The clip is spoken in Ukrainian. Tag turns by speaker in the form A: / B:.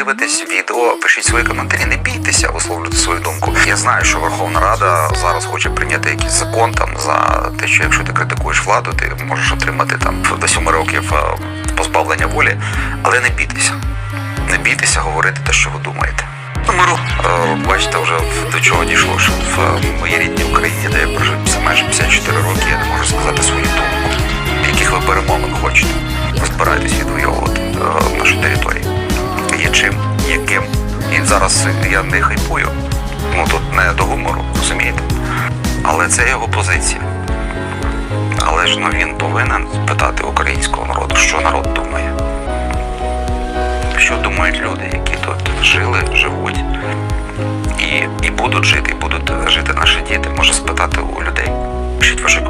A: дивитесь відео, пишіть свої коментарі, не бійтеся висловлювати свою думку. Я знаю, що Верховна Рада зараз хоче прийняти якийсь закон там за те, що якщо ти критикуєш владу, ти можеш отримати там до 7 років е, позбавлення волі. Але не бійтеся. Не бійтеся говорити те, що ви думаєте. Номеру е, бачите, вже до чого дійшло, що в е, моїй рідній Україні, де я прожив майже 54 роки, я не можу сказати свою зараз я не хайпую. Ну тут не до гумору, розумієте? Але це його позиція. Але ж ну, він повинен питати українського народу, що народ думає. Що думають люди, які тут жили, живуть і, і будуть жити, і будуть жити наші діти. Може спитати у людей. Пишіть ваші.